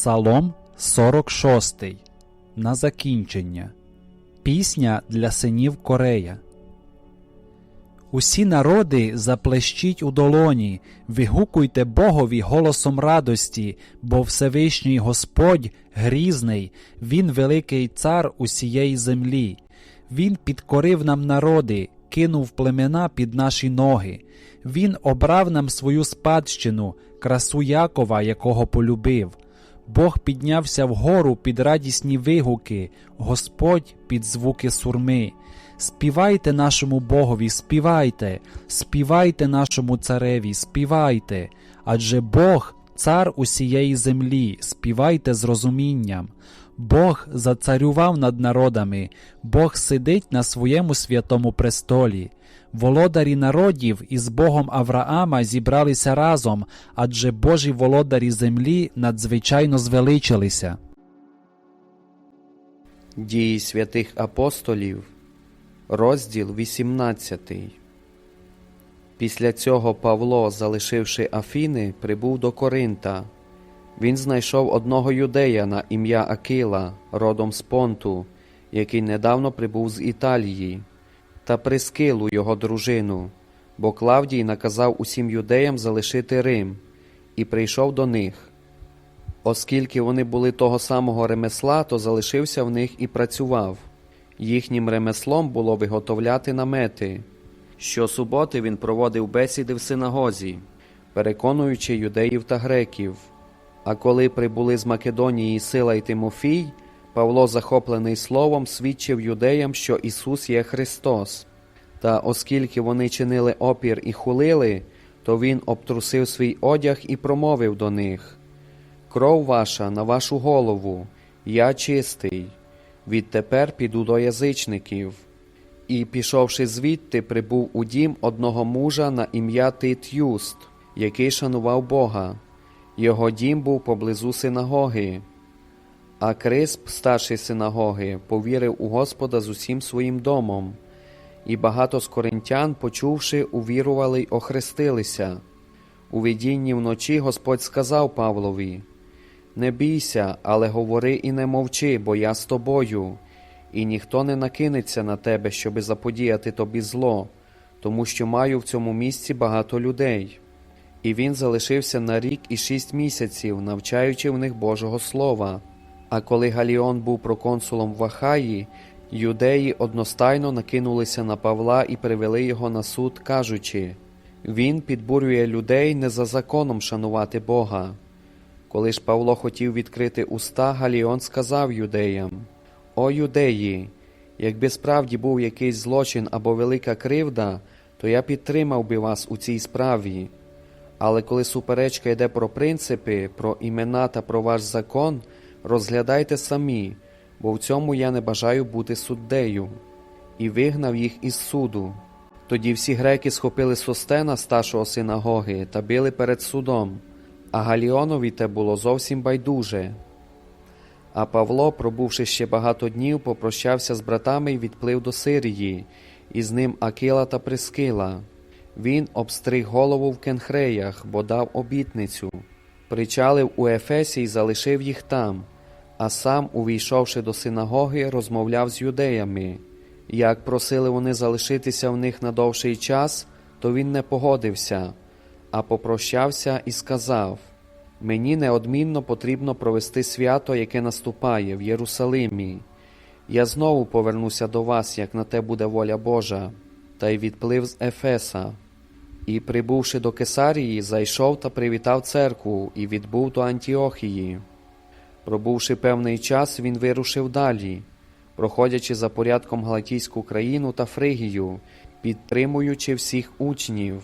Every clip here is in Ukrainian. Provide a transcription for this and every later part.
Псалом 46. На закінчення. Пісня для синів Корея. Усі народи заплещіть у долоні, вигукуйте Богові голосом радості, бо Всевишній Господь грізний, Він великий цар усієї землі. Він підкорив нам народи, кинув племена під наші ноги. Він обрав нам свою спадщину, красу Якова, якого полюбив. Бог піднявся вгору під радісні вигуки, Господь під звуки сурми. Співайте нашому Богові, співайте, співайте нашому цареві, співайте, адже Бог цар усієї землі, співайте з розумінням. Бог зацарював над народами, Бог сидить на своєму святому престолі. Володарі народів із Богом Авраама зібралися разом, адже Божі володарі землі надзвичайно звеличилися. Дії святих апостолів, розділ 18. Після цього Павло, залишивши Афіни, прибув до Коринта. Він знайшов одного юдея на ім'я Акила, родом з Понту, який недавно прибув з Італії, та Прискилу його дружину, бо Клавдій наказав усім юдеям залишити Рим, і прийшов до них. Оскільки вони були того самого ремесла, то залишився в них і працював. Їхнім ремеслом було виготовляти намети. Щосуботи він проводив бесіди в синагозі, переконуючи юдеїв та греків. А коли прибули з Македонії Сила й Тимофій, Павло, захоплений словом, свідчив юдеям, що Ісус є Христос. Та оскільки вони чинили опір і хулили, то він обтрусив свій одяг і промовив до них Кров ваша на вашу голову, я чистий, відтепер піду до язичників. І, пішовши звідти, прибув у дім одного мужа на ім'я Тит Юст, який шанував Бога. Його дім був поблизу синагоги. А Крисп, старший синагоги, повірив у Господа з усім своїм домом, і багато з коринтян, почувши, увірували й охрестилися. У видінні вночі Господь сказав Павлові: Не бійся, але говори і не мовчи, бо я з тобою, і ніхто не накинеться на тебе, щоби заподіяти тобі зло, тому що маю в цьому місці багато людей. І він залишився на рік і шість місяців, навчаючи в них Божого Слова. А коли Галіон був проконсулом в Ахаї, юдеї одностайно накинулися на Павла і привели його на суд, кажучи Він підбурює людей не за законом шанувати Бога. Коли ж Павло хотів відкрити уста, Галіон сказав юдеям О юдеї, якби справді був якийсь злочин або велика кривда, то я підтримав би вас у цій справі. Але коли суперечка йде про принципи, про імена та про ваш закон, розглядайте самі, бо в цьому я не бажаю бути суддею, і вигнав їх із суду. Тоді всі греки схопили Состена, старшого синагоги, та били перед судом, а Галіонові те було зовсім байдуже. А Павло, пробувши ще багато днів, попрощався з братами і відплив до Сирії, і з ним Акила та Прискила. Він обстриг голову в кенхреях, бо дав обітницю, причалив у Ефесі і залишив їх там, а сам, увійшовши до синагоги, розмовляв з юдеями. Як просили вони залишитися в них на довший час, то він не погодився, а попрощався і сказав: Мені неодмінно потрібно провести свято, яке наступає в Єрусалимі. Я знову повернуся до вас, як на те буде воля Божа, та й відплив з Ефеса. І, прибувши до Кесарії, зайшов та привітав церкву і відбув до Антіохії. Пробувши певний час, він вирушив далі, проходячи за порядком Галатійську країну та Фригію, підтримуючи всіх учнів.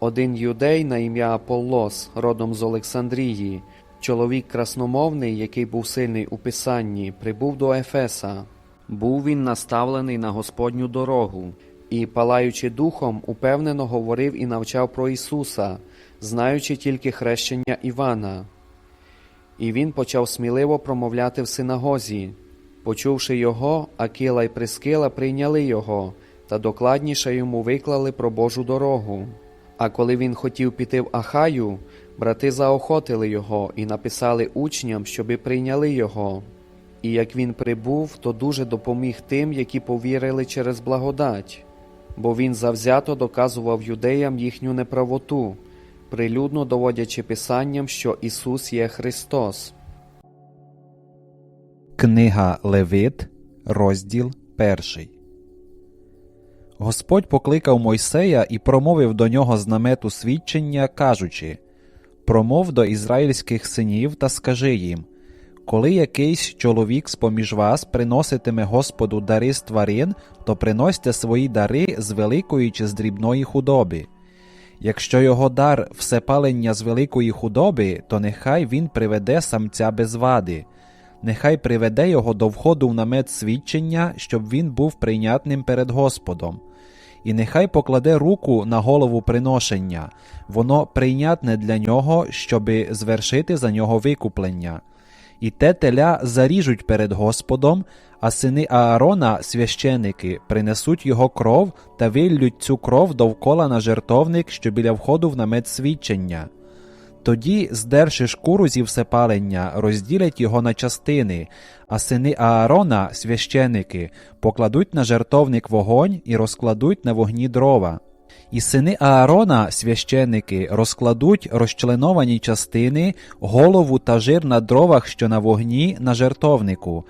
Один юдей на ім'я Аполлос, родом з Олександрії, чоловік красномовний, який був сильний у писанні, прибув до Ефеса. Був він наставлений на Господню дорогу і, палаючи духом, упевнено говорив і навчав про Ісуса, знаючи тільки хрещення Івана. І він почав сміливо промовляти в синагозі. Почувши його, Акіла й Прискила прийняли його та докладніше йому виклали про Божу дорогу. А коли він хотів піти в Ахаю, брати заохотили його і написали учням, щоби прийняли його. І як він прибув, то дуже допоміг тим, які повірили через благодать, бо він завзято доказував юдеям їхню неправоту, прилюдно доводячи писанням, що Ісус є Христос. Книга Левит, розділ перший. Господь покликав Мойсея і промовив до нього з намету свідчення, кажучи Промов до ізраїльських синів та скажи їм Коли якийсь чоловік з поміж вас приноситиме Господу дари з тварин, то приносьте свої дари з великої чи з дрібної худоби. Якщо його дар всепалення з великої худоби, то нехай він приведе самця без вади нехай приведе його до входу в намет свідчення, щоб він був прийнятним перед Господом. І нехай покладе руку на голову приношення, воно прийнятне для нього, щоби звершити за нього викуплення. І те теля заріжуть перед Господом, а сини Аарона, священики, принесуть його кров та виллють цю кров довкола на жертовник, що біля входу в намет свідчення. Тоді, здерши шкуру зі всепалення, розділять його на частини, а сини Аарона, священики, покладуть на жертовник вогонь і розкладуть на вогні дрова. І сини Аарона, священики, розкладуть розчленовані частини, голову та жир на дровах, що на вогні, на жертовнику.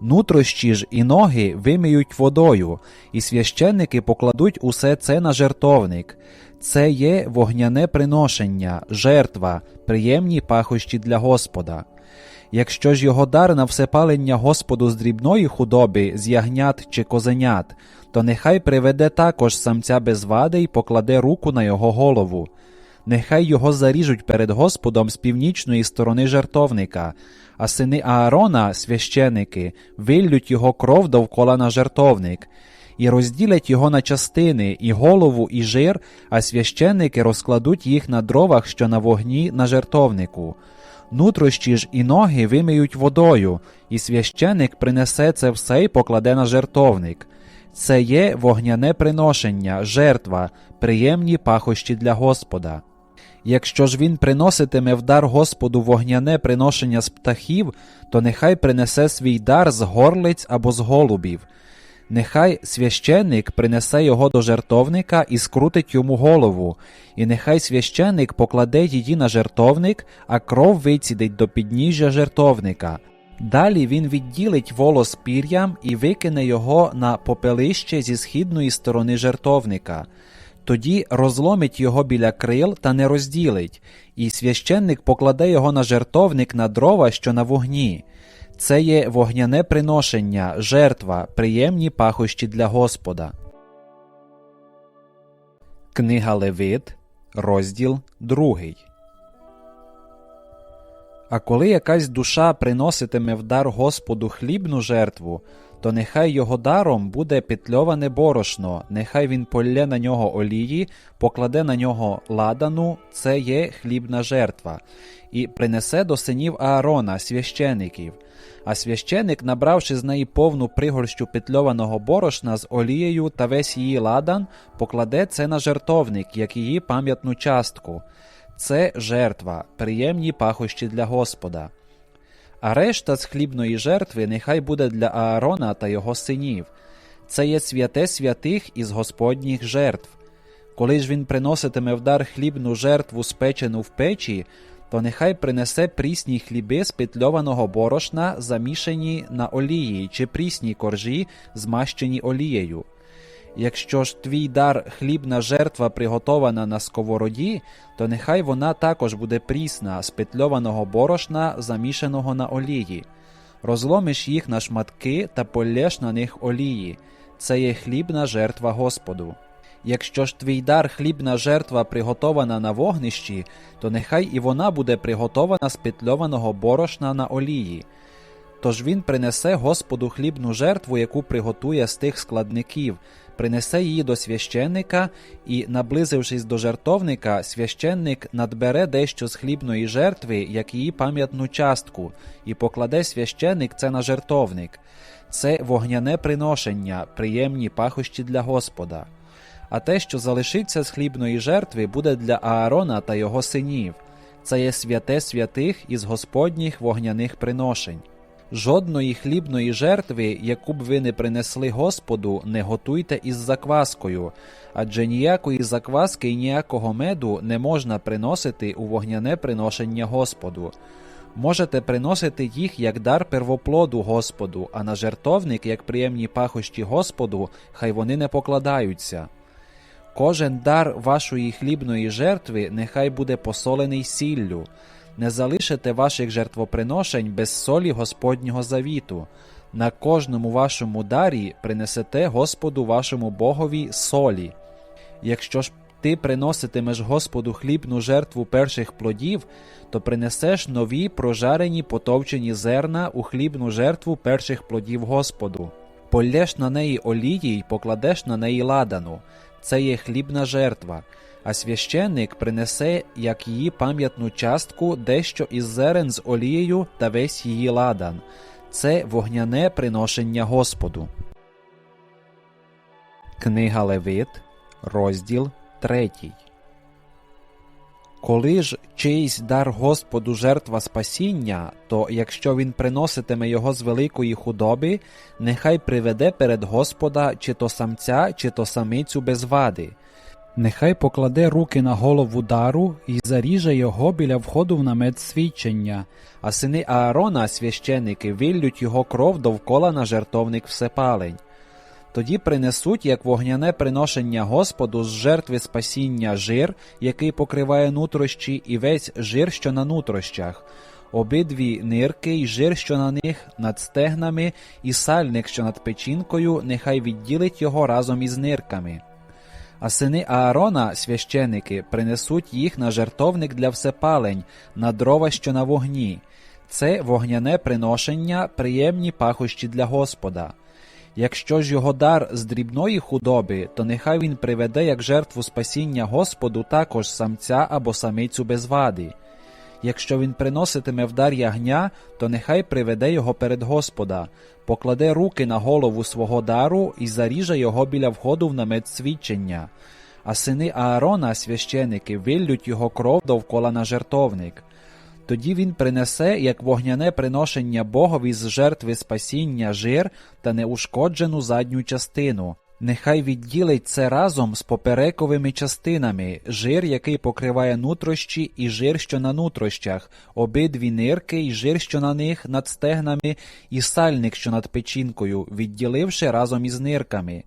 Нутрощі ж і ноги вимиють водою, і священники покладуть усе це на жертовник. Це є вогняне приношення, жертва, приємні пахощі для Господа. Якщо ж його дар на всепалення Господу з дрібної худоби, з ягнят чи козенят, то нехай приведе також самця без вади й покладе руку на його голову. Нехай його заріжуть перед Господом з північної сторони жертовника, а сини Аарона, священики, виллють його кров довкола на жертовник, і розділять його на частини, і голову, і жир, а священники розкладуть їх на дровах, що на вогні на жертовнику. Нутрощі ж і ноги вимиють водою, і священик принесе це все й покладе на жертовник. Це є вогняне приношення, жертва, приємні пахощі для Господа. Якщо ж він приноситиме в дар Господу вогняне приношення з птахів, то нехай принесе свій дар з горлиць або з голубів. Нехай священник принесе його до жертовника і скрутить йому голову, і нехай священник покладе її на жертовник, а кров вицідить до підніжжя жертовника. Далі він відділить волос пір'ям і викине його на попелище зі східної сторони жертовника. Тоді розломить його біля крил та не розділить, і священник покладе його на жертовник на дрова, що на вогні. Це є вогняне приношення, жертва, приємні пахощі для Господа. Книга Левит, розділ 2. А коли якась душа приноситиме в дар Господу хлібну жертву, то нехай його даром буде петльоване борошно, нехай він полє на нього олії, покладе на нього ладану, це є хлібна жертва, і принесе до синів Аарона, священиків. А священик, набравши з неї повну пригорщу петльованого борошна з олією та весь її ладан, покладе це на жертовник, як її пам'ятну частку. Це жертва, приємні пахощі для Господа. А решта з хлібної жертви нехай буде для Аарона та його синів. Це є святе святих із Господніх жертв. Коли ж він приноситиме в дар хлібну жертву, спечену в печі, то нехай принесе прісні хліби з петльованого борошна, замішані на олії, чи прісні коржі, змащені олією. Якщо ж твій дар хлібна жертва приготована на сковороді, то нехай вона також буде прісна, з петльованого борошна, замішаного на олії. Розломиш їх на шматки та полєш на них олії. Це є хлібна жертва Господу. Якщо ж твій дар хлібна жертва приготована на вогнищі, то нехай і вона буде приготована з петльованого борошна на олії. Тож він принесе Господу хлібну жертву, яку приготує з тих складників, принесе її до священника, і, наблизившись до жертовника, священник надбере дещо з хлібної жертви, як її пам'ятну частку, і покладе священник це на жертовник. Це вогняне приношення, приємні пахощі для Господа. А те, що залишиться з хлібної жертви, буде для Аарона та його синів. Це є святе святих із Господніх вогняних приношень. Жодної хлібної жертви, яку б ви не принесли Господу, не готуйте із закваскою, адже ніякої закваски і ніякого меду не можна приносити у вогняне приношення Господу. Можете приносити їх як дар первоплоду Господу, а на жертовник, як приємні пахощі Господу, хай вони не покладаються. Кожен дар вашої хлібної жертви нехай буде посолений сіллю. Не залишите ваших жертвоприношень без солі Господнього завіту. На кожному вашому дарі принесете Господу вашому Богові солі. Якщо ж ти приноситимеш Господу хлібну жертву перших плодів, то принесеш нові прожарені потовчені зерна у хлібну жертву перших плодів Господу. Полєш на неї олії й покладеш на неї ладану. Це є хлібна жертва. А священник принесе як її пам'ятну частку дещо із зерен з олією та весь її ладан. Це вогняне приношення Господу. Книга Левит, розділ 3. Коли ж чийсь дар Господу жертва спасіння, то якщо він приноситиме його з великої худоби, нехай приведе перед Господа чи то самця, чи то самицю без вади. Нехай покладе руки на голову дару і заріже його біля входу в намет свідчення, а сини Аарона, священики, виллють його кров довкола на жертовник всепалень. Тоді принесуть як вогняне приношення Господу з жертви спасіння жир, який покриває нутрощі, і весь жир, що на нутрощах, обидві нирки й жир, що на них над стегнами, і сальник, що над печінкою, нехай відділить його разом із нирками. А сини Аарона, священики, принесуть їх на жертовник для всепалень, на дрова, що на вогні. Це вогняне приношення, приємні пахощі для Господа. Якщо ж його дар з дрібної худоби, то нехай він приведе як жертву спасіння Господу також самця або самицю без вади. Якщо він приноситиме в дар ягня, то нехай приведе його перед Господа, покладе руки на голову свого дару і заріже його біля входу в намет свідчення. А сини Аарона, священики, виллють його кров довкола на жертовник. Тоді він принесе як вогняне приношення Богові з жертви спасіння жир та неушкоджену задню частину. Нехай відділить це разом з поперековими частинами, жир, який покриває нутрощі, і жир, що на нутрощах, обидві нирки, і жир, що на них над стегнами, і сальник, що над печінкою, відділивши разом із нирками.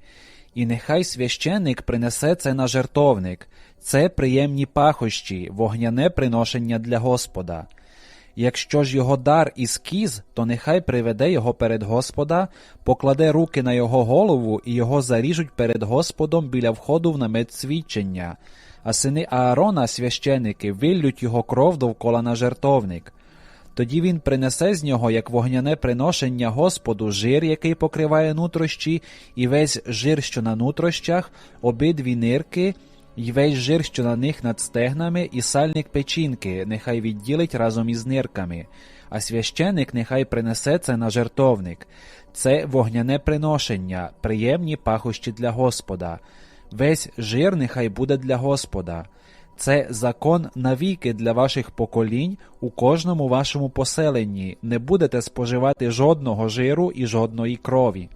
І нехай священник принесе це на жертовник. Це приємні пахощі, вогняне приношення для Господа. Якщо ж його дар із кіз, то нехай приведе його перед Господа, покладе руки на його голову і його заріжуть перед Господом біля входу в намет свідчення. А сини Аарона, священики, виллють його кров довкола на жертовник. Тоді він принесе з нього як вогняне приношення Господу жир, який покриває нутрощі, і весь жир, що на нутрощах, обидві нирки, і весь жир, що на них над стегнами, і сальник печінки, нехай відділить разом із нирками, а священик нехай принесе це на жертовник. Це вогняне приношення, приємні пахощі для Господа. Весь жир нехай буде для Господа. Це закон навіки для ваших поколінь у кожному вашому поселенні. Не будете споживати жодного жиру і жодної крові.